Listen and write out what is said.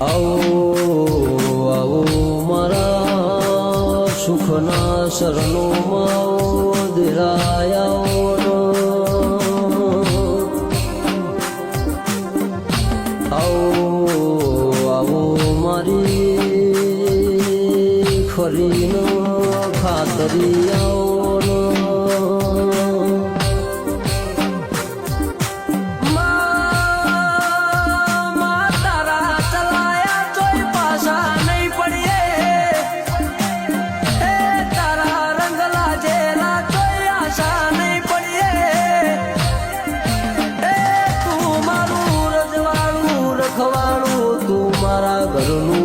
આવો આવો મારા સુખના શરણોમાં આવો દેરાયાઓ આવો. આવો મારી ખરીનો ખાતરી આવો. મારું રજવાડું